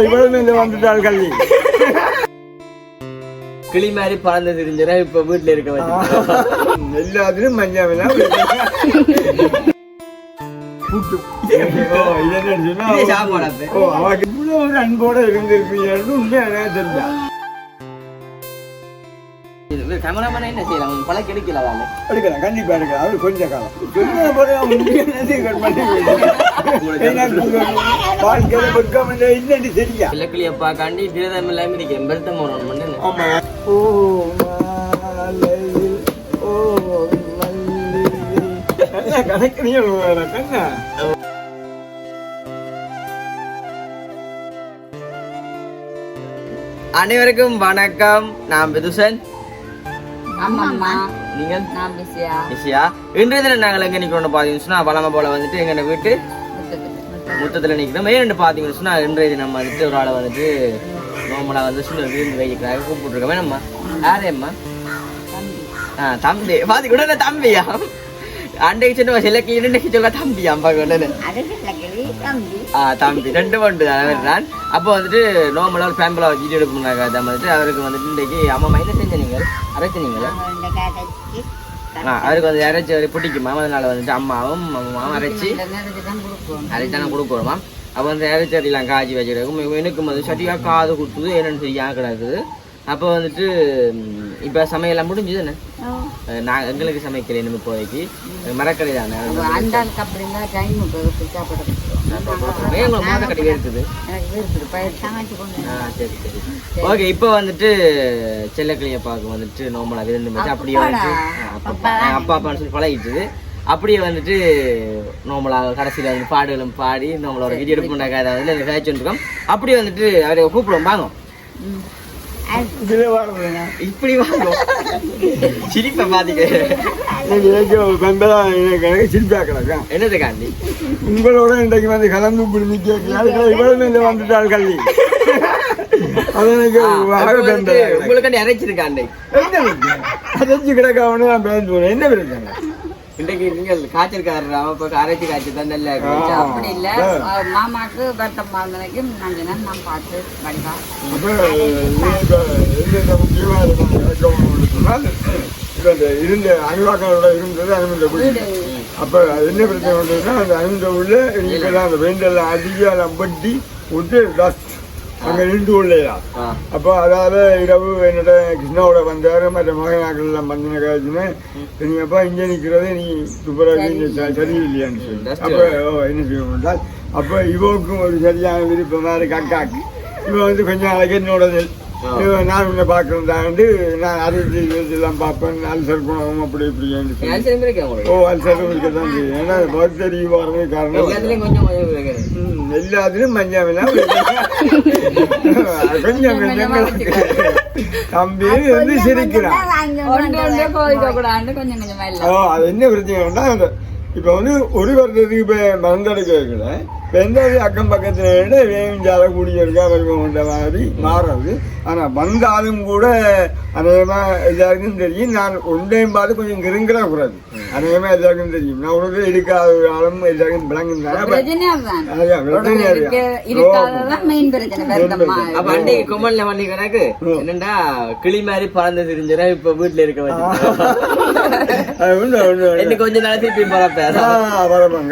இவ்வளவு வந்துட்டாள் கல்வி கிளி மாதிரி பறந்து தெரிஞ்சிடா இப்ப வீட்டுல இருக்க வச்சு எல்லாத்திலும் மஞ்சள் புட்டு ஓ, இது என்னன்னு கேமராமேன் என்ன செய்யலாம் கிடைக்கல தானே எடுக்கலாம், கண்டிப்பா எடுக்கலாம். அவரு கொஞ்ச காலம். கொஞ்ச போது அவன் உண்மையானதை கட் பண்ணி விடுவான். ஏன்னா, வாழ்க்கையில வெட்கம் இல்லை, இல்லைன்னு தெரியா. இலக்கிலியப்பா காண்டி பிரதம் இல்லாம இருக்கேன் பெருத்தம் போனோம் பண்ணு ஆமா. ஓ, மாலையில், ஓ, கணக்குனியே? அனைவருக்கும் வணக்கம் நான் விதுசன் ஆமாம்மா. நீங்கள் நான் பிஸியா? இன்றைய தினம் நாங்கள் எங்க நிக்கிறோம்னு பாத்தீங்கன்னு சொன்னா வளமை போல வந்துட்டு எங்க வீட்டு முத்தத்துல நிக்கிறோம் ஏன்னு பாத்தீங்கன்னு சொன்னா இன்றைய தினம் வந்துட்டு ஒரு ஆளை வந்துட்டு நோமலா வந்து விருந்து வைக்கிறாங்க கூப்பிட்டுருக்கோம். வேணம்மா? யாரேம்மா ஆ தம்பி. பாத்தி கூட தம்பியா? அன்றைக்கு சின்ன சிலக்கு இன்னைக்கு சொல்ல தம்பியா அம்மா கொண்டு தம்பி ஆ தம்பி ரெண்டு பண்டு தான் அப்போ வந்துட்டு நார்மலாக ஒரு ஃபேமிலியாக வச்சுட்டு எடுப்போம்னாக்கா அதை வந்துட்டு அவருக்கு வந்துட்டு இன்றைக்கு அம்மா மைண்ட் செஞ்ச நீங்கள் அரைச்சு நீங்கள் ஆ அவருக்கு வந்து அரைச்சி அவர் பிடிக்குமா அதனால வந்துட்டு அம்மாவும் அம்மாவும் அரைச்சி அரைச்சி தானே கொடுக்குறோமா அப்போ வந்து அரைச்சறிலாம் காய்ச்சி வச்சுருக்கும் எனக்கு வந்து சரியாக காது கொடுத்தது என்னென்னு சரியாக கிடக்குது அப்போ வந்துட்டு இப்போ சமையலாம் முடிஞ்சுது என்ன நான் எங்களுக்கு சமைக்கல இனிமே இப்போதைக்கு. மரக்கறி தானே. அண்டாளுக்கு அப்படின்னா டைம் கட்டி இருக்குது. எனக்கு சரி சரி. ஓகே இப்போ வந்துட்டு செல்லக்கிளிய பார்க்க வந்துட்டு நார்மலா விருந்து வச்சு அப்படியே வந்துட்டு அப்பா அப்பான்னு சொல்லி பழகிட்டுது. அப்படியே வந்துட்டு நார்மலா கடைசியில வந்து பாடுகளும் பாடி நம்மளோட வீடியோ எடுக்க மாட்டாங்க அதாவது கழிச்சுட்டு இருக்கோம். அப்படியே வந்துட்டு அவரை கூப்பிடுவோம் வாங்க. இதுல வாருங்க. இப்படி வாங்க சிரிப்பை பாத்தீங்க எனக்கு கண்டதா எனக்கு சிரிப்பா கிடக்கா. என்னது உங்களோட இன்றைக்கு வந்து கலந்து இவ்வளவு வந்துட்டாள் கல்வி அது எனக்கு கிடக்கு. அரைச்சிருக்காண்டி என்ன நான் இன்றைக்கு நீங்கள் காய்ச்சிருக்காரு அவன் அரைச்சி காய்ச்சி தான் நல்லா. அப்படி இல்ல. மாமாக்கு வருத்தம் நான் சொன்னேன் நான் பார்த்து அப்ப இந்த இருந்த அணிவாக்களோட இருந்தது அனுமந்த வீடு. அப்ப அது என்ன பிரச்சனை வந்ததுன்னா அந்த அனுமந்த உள்ள நீங்க அந்த வேண்டெல்லாம் அதிக வட்டி விட்டு டஸ்ட் அங்க நின்று ஆ. அப்போ அதாவது இரவு என்னோட கிருஷ்ணாவோட வந்தாரு மற்ற மகனாக்கள் எல்லாம் வந்தன காய்ச்சின்னு நீ அப்பா இங்கே நிற்கிறது நீ துப்புரவு சரியில்லையான்னு சொல்லி. அப்போ என்ன செய்வோம் என்றால் அப்போ இவோக்கும் ஒரு சரியான விருப்பம் மாதிரி கக்காக்கு. இவன் வந்து கொஞ்சம் நாளைக்கு என்னோட இவன் நான் உன்னை பார்க்கணும் தாண்டு நான் அறுபத்தி எல்லாம் பார்ப்பேன். அல்சர் குணம் அப்படி உங்களுக்கு? ஓ அல்சர் இருக்க தான் செய்யும். ஏன்னா பர்த்டே வர்றது காரணம் எல்லாத்துலயும் கொஞ்சம் கொஞ்சம் கொஞ்சம் தம்பி வந்து சிரிக்கிறான். ஓ அது என்ன பிரச்சனைனா அந்த இப்போ வந்து ஒரு வருடத்துக்கு இப்போ மருந்தெடுக்க வைக்கல. ஒரு அக்கம் பக்கத்தில் விட வேஞ்சால கூடிய இருக்கா வருவன்ற மாதிரி மாறாது. ஆனால் வந்தாலும் கூட அநேகமாக எல்லாருக்கும் தெரியும் நான் ஒன்றையும் பார்த்து கொஞ்சம் கிருங்கிற கூடாது அநேகமாக எல்லாருக்கும் தெரியும். நான் உனக்கு எடுக்காத ஒரு ஆளும் எல்லாருக்கும் கணக்கு என்னண்டா கிளி மாதிரி பறந்து தெரிஞ்சிடா இப்ப வீட்டுல இருக்க வச்சு அது ஒண்ணு, ஒண்ணு, ஒண்ணு. இன்னும் கொஞ்ச நாள் திருப்பி பறப்பேன்.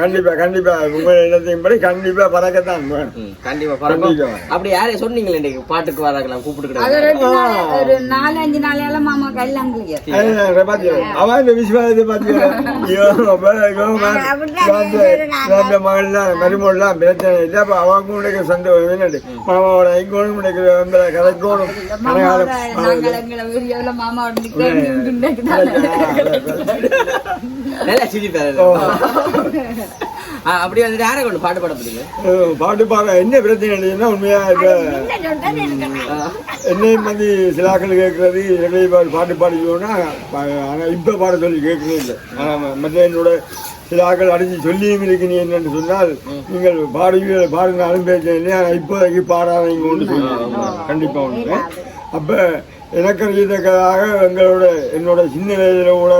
கண்டிப்பா கண்டிப்பா. உங்கள் எண்ணத்தையும் படி கண்டிப்பா பறக்கத்தான் வேணும். கண்டிப்பா பறக்கும். அப்படி யாரையும் சொன்னீங்களே இன்னைக்கு பாட்டுக்கு வராக்கலாம் கூப்பிட்டு அது கிடக்கு ரெண்டு நாள் ஒரு நாலு அஞ்சு நாளையால மாமா கல்யாணம்? அவன் இந்த விசுவாசத்தை பாத்தியா? ஐயோ, அப்ப இவன் மா- அந்த- அந்த மகள்லாம், மருமகள்லாம் பிரச்சனை இல்லை. அப்ப அவனுக்கும் உனக்கு சந்தோஷம் என்னது? மாமாவோட ஐக்கோனும் உனக்கு வந்து கதைக்கோணும். நல்லா சிரிப்பாரு அப்படி வந்துட்டு யாரை கொண்டு பாட்டு பாட போறீங்க? பாட்டு பாட என்ன பிரச்சனை இல்லைன்னா உண்மையா இப்ப என்னையும் வந்து சிலாக்கள் கேட்கறது என்னையும் பாடு- பாட்டு பாடிக்கணும்னா ஆனால் இப்போ பாட சொல்லி கேட்கவே இல்லை. மற்ற என்னோட சிலாக்கள் அடிச்சு சொல்லியும் இருக்கு நீ என்னன்னு சொன்னால் நீங்கள் பாடுவீங்க பாடுனாலும் பேச இல்லையா இப்போதைக்கு பாடாதீங்க ஒன்று சொல்லுவாங்க. கண்டிப்பாக ஒன்று அப்போ எனக்கு அறியத்தக்கதாக எங்களோட என்னோட சின்ன வயதில் கூட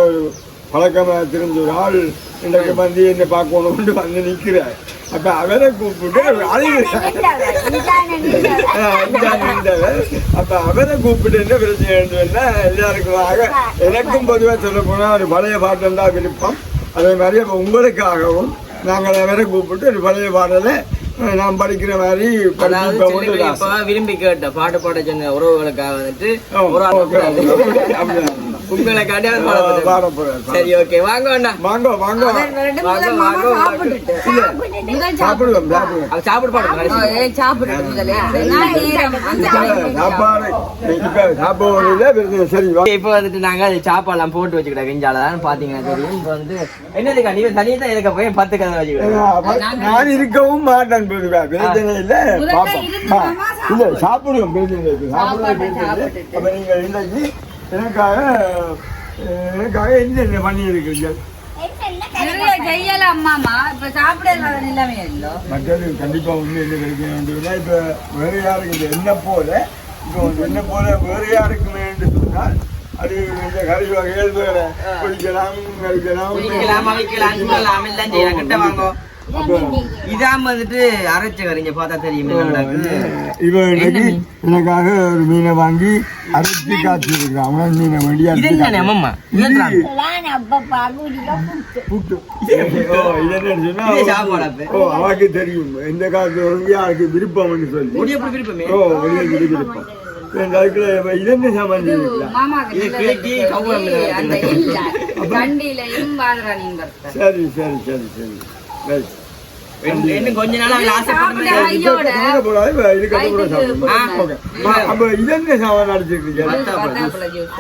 பழக்கமாக தெரிஞ்ச ஒரு ஆள் இன்றைக்கு வந்து என்னை பார்க்கணும்னு வந்து நிற்கிறார். அப்போ அவரை கூப்பிட்டு அழுகிறேன் அப்ப அவரை கூப்பிட்டு என்ன பிரச்சனை எல்லாருக்குமாக எனக்கும் பொதுவாக சொல்ல போனா ஒரு பழைய பாட்டம் தான் விருப்பம். அதே மாதிரி அப்ப உங்களுக்காகவும் நாங்கள் அவரை கூப்பிட்டு ஒரு பழைய பாடலை நான் படிக்கிற மாதிரி விரும்பி கேட்ட பாட்டு பாட சொன்ன உறவுகளுக்காக வந்துட்டு. உங்களை. போறேன். சரி ஓகே வாங்க அண்ணா வாங்க வாங்க. சாப்பிடுவோம் சாப்பிட அந்த சாப்பாடு இப்ப வந்துட்டு நாங்க அது சாப்பாடுலாம் போட்டு வச்சுக்கிட்டோம் கிஞ்சால தான் பாத்தீங்கன்னா தெரியும். இப்போ வந்து என்னதுக்கா நீ தனியாக தான் இருக்க போய் பத்து கதை வச்சுக்கிட்டோம் நான் இருக்கவும் மாட்டேன் பிரச்சனை இல்ல. பாப்போம். இல்ல சாப்பிடுவோம். பிரச்சனை இருக்கு சாப்பிடுவோம். அப்ப நீங்க இன்னைக்கு எனக்காக எனக்காக என்ன என்ன பண்ணி இல்லோ மற்றது கண்டிப்பா ஒண்ணு என்ன கிடைக்க இப்ப வேற யாருக்கு என்ன போல இப்போ என்ன போல வேற யாருக்குமே என்று சொன்னால் அது இந்த கறி வகைகள் வேற. குளிக்கலாம் கழிக்கலாம் குளிக்கலாம் அவைக்கலாம் சுடலாம் எல்லாம் செய்யலாம். கிட்ட வாங்க. இதான் வந்துட்டு அரைச்ச கறிங்க பார்த்தா தெரியும். இவன் இன்னைக்கு எனக்காக ஒரு மீனை வாங்கி அரைச்சி காய்ச்சி இருக்கான் அவன் மீனை. ஓ அவருக்கு தெரியும். எந்த காலத்துல வந்து யாருக்கு விருப்பம்னு சொல்லி. விருப்பமே? ஓ விருப்பம். இந்த சரி சரி சரி சரி. இன்னும் கொஞ்ச நாள் அவங்க அப்ப இது என்ன சாமான் ஜூஸ்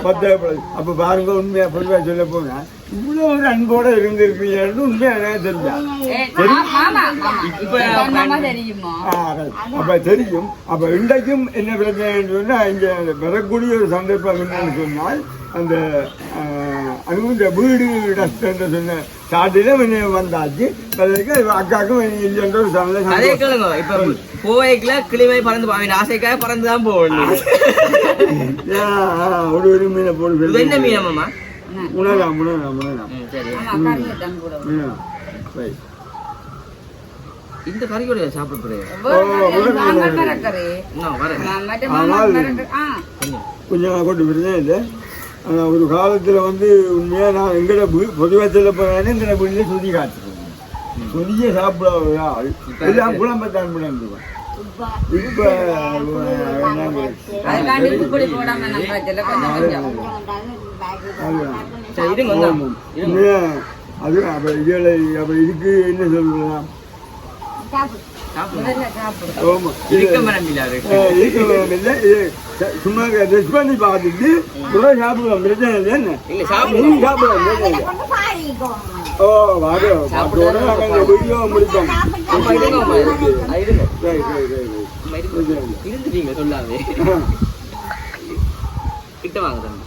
பத்தாயிரம் அப்ப பாருங்க உண்மையா பொதுவா சொல்ல போனா இவ்வளவு ஒரு அன்போட இருந்திருப்பீங்கன்னு உண்மையா எனக்கு தெரிஞ்சா. அப்ப தெரியும். அப்ப இன்றைக்கும் என்ன பிரச்சனைன்னு சொன்னா இங்க வரக்கூடிய ஒரு சந்தர்ப்பம் என்னன்னு சொன்னால் அந்த அனுபவ வீடு டஸ்ட் என்று சொன்ன சாட்டில வந்தாச்சு. அதற்கு அக்காக்கும் இல்லைன்ற ஒரு அதே சந்தேகம் கேளுங்க இப்ப கோவைக்குல கிளிமை பறந்து அவன் ஆசைக்காக பறந்து தான் போகணும் ஒரு ஒரு மீனை போடு இது என்ன மீன் அம்மா உணரலாம் உணரலாம் உணரலாம் ம், சரி. ஆமா கருவேட்டம் கூட. இந்த சாப்பிட போறேன் கொஞ்சம். கொண்டு பிரச்சனை இல்லை ஆனால் ஒரு காலத்தில் வந்து உண்மையாக நான் எங்கட பொதுவாக சொல்ல போகிறேன் எங்கட வீட்டில் சுதி காய்ச்சிருக்கேன் சுதியை சாப்பிட ஒரு ஆள் எல்லாம் குழம்பத்தான் பிடிந்துருவேன் இப்போ அது அப்போ இதில் அப்போ இதுக்கு என்ன சொல்லலாம் சும்மா ரெஸ்ட் பண்ணி பார்த்துட்டு கூட சாப்பிடுவோம் பிரச்சனை இல்லை என்ன? ஓ அதோட நாங்கள் வீடியோ முடிப்போம். இருந்துட்டீங்க சொல்லாமே கிட்ட வாங்க தம்பி.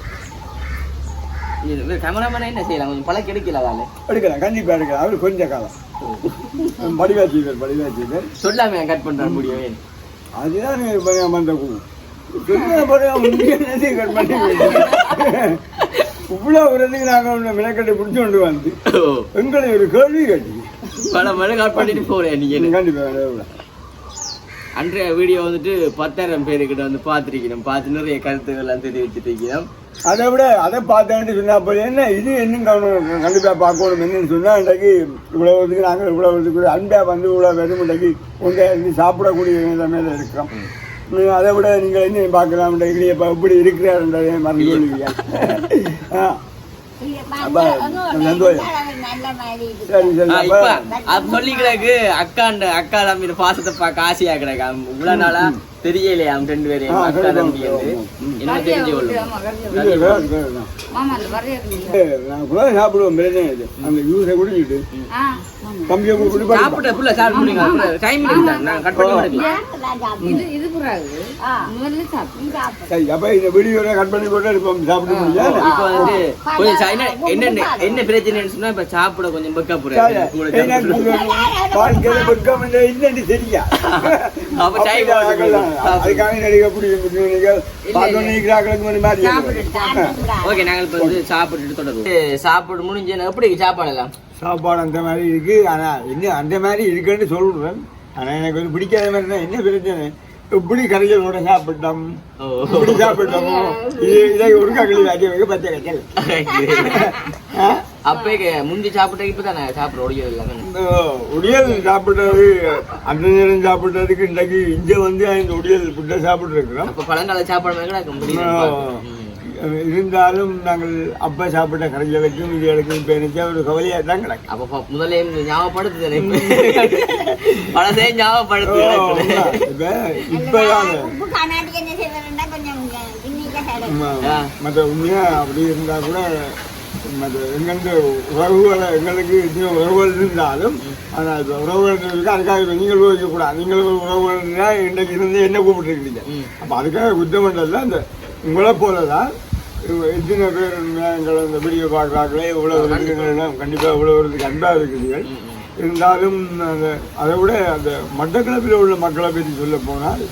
கேமராமேனா என்ன செய்யலாம்? கொஞ்சம் பழக்க எடுக்கல வேலை எடுக்கலாம் கண்டிப்பா எடுக்கலாம். அவர் கொஞ்ச காலம். படிவாச்சிவர் படிவாச்சிவர் சொல்லாமே கட் பண்றான் முடியவே அதுதான் பண்ணி இவ்வளோ உரத்துக்கு நாங்கள் ஒன்று விளக்கட்டை பிடிச்சி கொண்டு வந்து எங்களை ஒரு கேள்வி கேட்டு பல மழை பண்ணிட்டு போறேன் நீங்க கண்டிப்பாக அன்றைய வீடியோ வந்துட்டு பத்தாயிரம் பேருக்கிட்ட வந்து பார்த்துருக்கணும் பார்த்து நிறைய கருத்துக்கள் எல்லாம் தெரிவிச்சுட்டு இருக்கிறோம். அதை விட அதை பார்த்தேன்ட்டு சொன்னா போய் என்ன இது இன்னும் கவனம் கண்டிப்பாக பார்க்கணும் என்னன்னு சொன்னால் இன்றைக்கு இவ்வளவுக்கு நாங்கள் இவ்வளவுக்கு அன்பாக வந்து இவ்வளோ வெறும் இன்றைக்கு உங்கள் இருந்து சாப்பிடக்கூடிய நிலைமையில இருக்கிறோம். அதை விட நீங்கள் என்ன பார்க்கலாம்? இன்றைக்கு இப்போ எப்படி இருக்கிறாருன்றதை மறந்து கொள்வீங்க சொல்லிக்கிறாக்கு அக்காண்ட அக்கா தம்பி பாசத்தை பார்க்க ஆசையா கிடக்கு இவ்வளவு நாளா தெரியலையா அவங்க ரெண்டு பேரையும். ஆ, அக்கா. தம்பி வந்து. என்ன தெரிஞ்சு கொள்ளும்? கூட சாப்பிடுவோம் அந்த ஜூஸை குடிச்சிட்டு ஆ. தம்பியை படிப்பா. சாப்பிட்ட புள்ள சாப்பிட்டு முடியுங்க டைம் நான் கட் பண்ணி இது இது பிறகு முதல்ல சாப்பிட்டு சரி அப்ப இந்த வீடியோட கட் பண்ணி போட்டு இருப்போம் சாப்பிட முடியாது? இப்போ வந்து கொஞ்சம் என்ன என்ன என்ன பிரச்சனைன்னு சொன்னா இப்ப சாப்பிட கொஞ்சம் பக்கா வாழ்க்கையில இல்லைன்னு தெரியா? அப்ப ஆகலாம். அதுக்காக நடிகை பிடிக்கும் நீங்கள் பார்த்தோன்னே முன்னாடி மாதிரி. ஓகே நாங்கள் இப்போ வந்து சாப்பிட்டுட்டு தொடருவோம். சாப்பிட்டு முடிஞ்சு எனக்கு எப்படி சாப்பாடு எல்லாம்? சாப்பாடு அந்த மாதிரி இருக்கு. ஆனா என்ன அந்த மாதிரி இருக்குன்னு சொல்றேன். ஆனா எனக்கு வந்து பிடிக்காத மாதிரி தான் என்ன பிரச்சனை? இப்படி கரைகளோட சாப்பிட்டோம். ஓ. இப்படி சாப்பிட்டோம் இது ஒரு கக்கலி பச்சை கச்சல் அப்பே முந்தி சாப்பிட்ட இப்போ தானே சாப்பிட எல்லாமே இந்த உடியல் சாப்பிட்டது அந்த நேரம் சாப்பிட்டதுக்கு இன்றைக்கு இங்க வந்து இந்த உடியல் ஃபுட்டை சாப்பிட்டு இருக்கிறோம் அப்ப பழங்கால சாப்பாடு இருந்தாலும் நாங்கள் அப்பா சாப்பிட்ட கரைகளுக்கும் இதுகளுக்கும் இப்போ நினைச்சா ஒரு கவலையாக தான் கிடக்கு. அப்ப இருந்து ஞாபகப்படுத்து பழசே ஞாபகப்படுத்து. இப்போ ஆ. மற்ற உண்மையா அப்படி இருந்தா கூட எங்களுக்கு உறவுகளை எங்களுக்கு இன்னும் உறவுகள் இருந்தாலும் ஆனால் இப்போ உறவுகள் இருக்கு அதுக்காக நீங்கள் வைக்கக்கூடாது நீங்கள் உறவுகள் இருந்தால் இன்றைக்கு இருந்து என்ன கூப்பிட்டுருக்கீங்க. அப்போ அதுக்காக குத்தம் இல்லை அந்த உங்களை போல தான் எத்தனை பேர் எங்களை இந்த வீடியோ பார்க்குறாங்களே இவ்வளோ இருக்குங்கள்லாம் கண்டிப்பாக இவ்வளோ ஒரு அன்பாக ம். இருந்தாலும் அந்த அதை விட அந்த மட்டக்களப்பில் உள்ள மக்களை பற்றி சொல்ல போனால்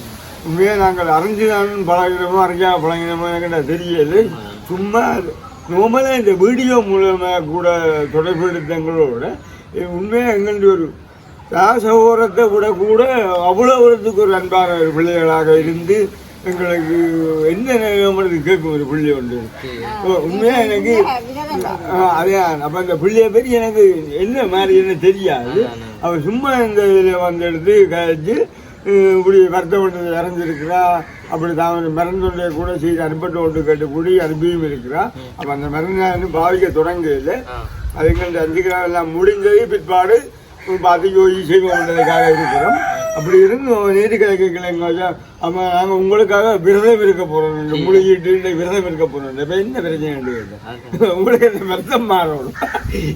உண்மையாக நாங்கள் அறிஞ்சுதான் பழகிறோமோ அறிஞ்சா பழகிறோமோ எனக்கு தெரியல. சும்மா நார்மலாக இந்த வீடியோ மூலமாக கூட தொடர்பெடுத்தங்களோட உண்மையாக எங்களுடைய ஒரு ராசோரத்தை விட கூட அவ்வளோ வரத்துக்கு ஒரு அன்பான ஒரு பிள்ளைகளாக இருந்து எங்களுக்கு என்ன நம்மளுக்கு கேட்கும் ஒரு பிள்ளை உண்டு. உண்மையாக எனக்கு? அதே அப்போ அந்த பிள்ளைய பற்றி எனக்கு என்ன மாதிரி என்ன தெரியாது. அவன் சும்மா இந்த இதில் வந்து எடுத்து கழிச்சு இப்படி வருத்தம் ஒன்று இறந்துருக்கிறா அப்படி தான் மருந்துடைய கூட செய்து அனுப்பட்டு ஒன்று கேட்டு கூடி அனுப்பியும் இருக்கிறா. அப்போ அந்த மருந்து பாவிக்க தொடங்கல ஆ. அதுக்கு அஞ்சு கிராம் எல்லாம் முடிஞ்சது பிற்பாடு பார்த்து யோகி செய்வோன்றதுக்காக இருக்கிறோம். அப்படி இருந்து நேற்று கிடைக்கலைங்க ஆமா நாங்கள் உங்களுக்காக விரதம் இருக்க போகிறோம் இந்த முழுகிட்டு விரதம் இருக்க போகிறோம் இப்போ என்ன பிரச்சனை கேட்டேன் உங்களுக்கு இந்த வருத்தம் மாறணும்.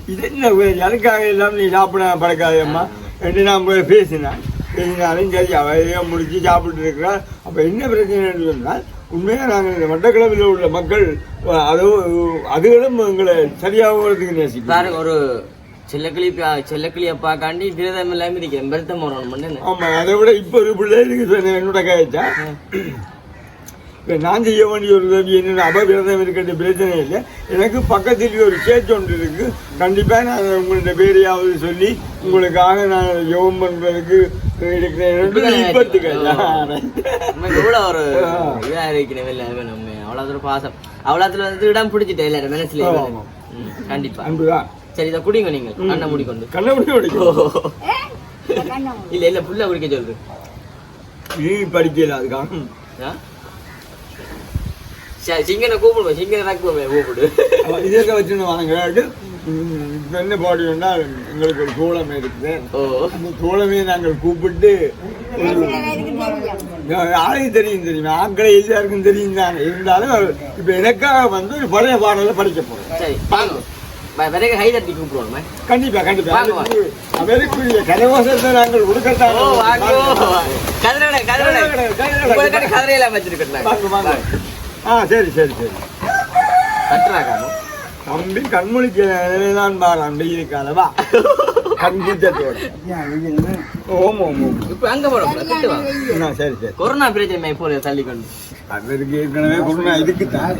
இது என்ன எனக்காக எல்லாம் நீ சாப்பிட பழக்காதம்மா என்று நான் பேசினேன். பேசினாலும் சரி அவையே முடிச்சு சாப்பிட்டு இருக்கிறா அப்போ என்ன பிரச்சனைன்னு சொன்னால் உண்மையாக நாங்கள் இந்த மட்டக்களவில் உள்ள மக்கள் அது அதுகளும் எங்களை சரியாகிறதுக்கு நேசிக்கிறோம் பாருங்க ஒரு செல்லக்கிளி செல்லக்கிளியை பார்க்காண்டி விரதம் இல்லாம இருக்கிறேன் பெருத்தம் வரணும் பண்ணு ஆமா அதை விட இப்போ ஒரு பிள்ளை என்னோட இப்போ நான் செய்ய வேண்டிய ஒரு உதவி என்னென்ன அபவிரதம் இருக்கிறது பிரச்சனை இல்லை. எனக்கு பக்கத்தில் ஒரு சேர்ச் ஒன்று இருக்கு. கண்டிப்பாக நான் உங்கள்ட்ட பேரையாவது சொல்லி உங்களுக்காக நான் யோகம் பண்ணுறதுக்கு இருக்கிறேன் இப்பத்துக்கு நம்ம எவ்வளவு ஒரு இதா இருக்கிற வெளில வேணும் அவ்வளவு ஒரு பாசம். அவ்வளவுல வந்து இடம் பிடிச்சிட்டேன் எல்லாரும் மனசுல கண்டிப்பா. அன்புதான். சரி இதை குடிங்க நீங்க. கண்ணை மூடிக்கொண்டு கண்ணபடி படிக்கும் இல்ல இல்ல புள்ள குடிக்க சொல்றது நீ படிக்கல அதுக்காக. சிங்கனை கூப்பிடுவோம் சிங்கனை கூப்பிடு. இதற்க வச்சுன்னு வாங்க என்ன பாடி வேண்டால் எங்களுக்கு ஒரு சோளம் இருக்குது. அந்த தோழமையை நாங்கள் கூப்பிட்டு ஒரு யாரையும் தெரியும். தெரியும் ஆட்களை எல்லாருக்கும் தெரியும் தானே. இருந்தாலும் இப்ப எனக்காக வந்து ஒரு பழைய பாடலை படிக்க போறேன் சரி வாங்க. விறகு கை தட்டி கூப்பிடுவோம் கண்டிப்பா கண்டிப்பா. அவருக்குரிய கரவாசத்தை நாங்கள் வாங்கோ. கதிரடை கதிரடை கதிரையெல்லாம் வச்சிருக்கேன் ஆ சரி சரி சரி. கட்டுறாக்கானோ. தம்பி கண்மொழிக்கு தான் பாரான் வெயில் காலவா கண் கூச்சத்தோட ஓம் ஓம் ஓம். இப்ப அங்க ஆ, சரி சரி. கொரோனா பிரச்சனை போல தள்ளி கொண்டு. அதற்கு ஏற்கனவே கொரோனா இதுக்கு தான்.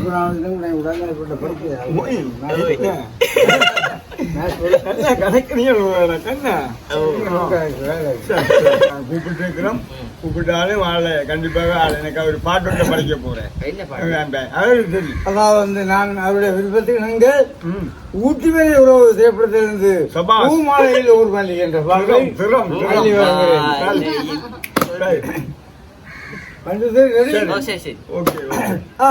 கூப்பிட்டு இருக்கிறோம் கூப்பிட்டாலும் ஆளை கண்டிப்பாக ஆள் எனக்கு அவர் பாட்டு படிக்க போறேன் பாடு அதாவது தெரியும் அதாவது வந்து நான் அவருடைய விருப்பத்துக்கு நாங்கள் ம். ஊட்டிமலை உறவு திரைப்படத்திலிருந்து. பூமாலையில் ஊர் மல்லிகை என்ற. சரி. ஓகே ஆ,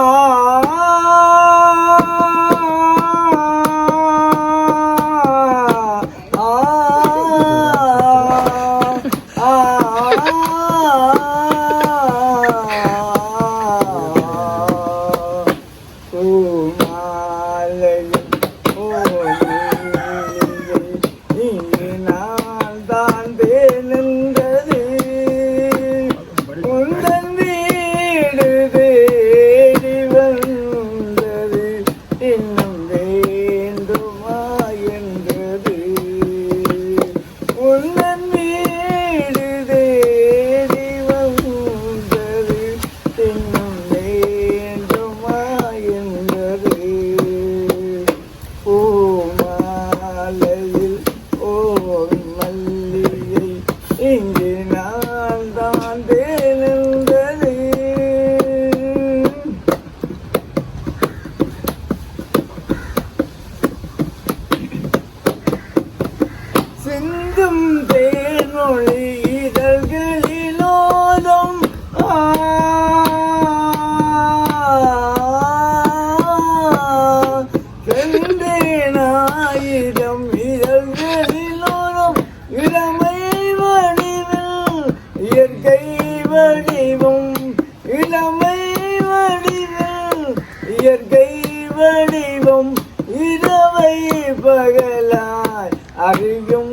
பகலாய் அறியும்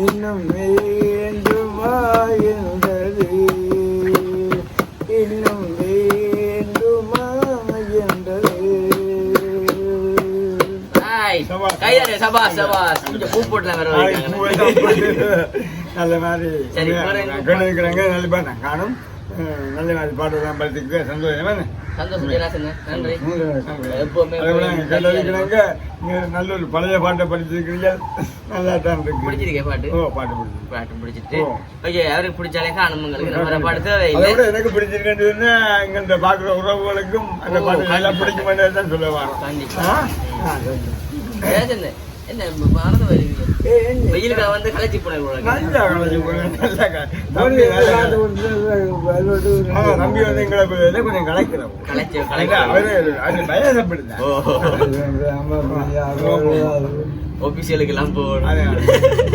இன்னும் வேண்டுமா என்றது இன்னும் வேண்டுமா என்றது ஆய். கைதானே, சபாஸ், சபாஸ். கொஞ்சம் பூ போட்டுலாம். நல்ல மாதிரி சரி? கணிக்கிறாங்க நல்ல மாதிரி பாட்டுலாம் படிச்சுக்க சந்தோஷம் என்ன? சந்தோஷம் ஜெயராசன் நன்றி எப்பவுமே கண்டிக்கிறாங்க நீங்க நல்ல ஒரு பழைய பாட்டை படிச்சிருக்கிறீங்க. நல்லா தான் இருக்கு. பிடிச்சிருக்கே பாட்டு? ஓ பாட்டு பாட்டு பிடிச்சிட்டு. ஓகே அவருக்கு பிடிச்சாலே காணும் பாட்டு அதை தேவையில்லை விட எனக்கு பிடிச்சிருக்கேன்னு சொன்னா எங்கள்கிட்ட பார்க்குற உறவுகளுக்கும் அந்த பாட்டு நல்லா. பிடிக்குமே தான் சொல்ல வரோம் என்ன மறந்து வருவீங்க? வெயிலுக்கு வந்து கலைச்சி போன நல்லா கலைச்சு போங்க, நல்லா வந்து எங்களை கொஞ்சம் கொஞ்சம் கலைக்கிறோம் கலைச்சு கலைச்சு அவரு அது பயணப்படுத்த ஒபிஷியலுக்கு எல்லாம் போகணும்.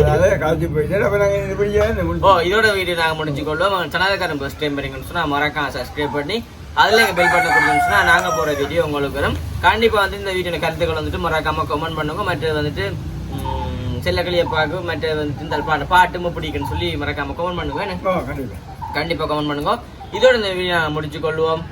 அதாவது காய்ச்சி போயிட்டு அப்ப நாங்க இது ஓ இதோட வீடியோ நாங்கள் முடிச்சு கொள்வோம் சனாதக்காரன் ஃபர்ஸ்ட் டைம் வரீங்கன்னு சொன்னால் மறக்காம சப்ஸ்கிரைப் பண்ணி அதில் எங்கள் பெல் பட்டன் கொடுத்தோம்னு சொன்னால் நாங்கள் போகிற வீடியோ உங்களுக்கு வரும். கண்டிப்பாக வந்து இந்த வீடியோ கருத்துக்கள் வந்துட்டு மறக்காம கமெண்ட் பண்ணுங்க. மற்றது வந்துட்டு செல்லக்கிளியை பார்க்க மற்றது வந்துட்டு இந்த பாட்டு பாட்டு பிடிக்குன்னு சொல்லி மறக்காம கமெண்ட் பண்ணுங்க. கண்டிப்பாக கமெண்ட் பண்ணுங்க. இதோட இந்த வீடியோ முடிச்சு கொள்வோம்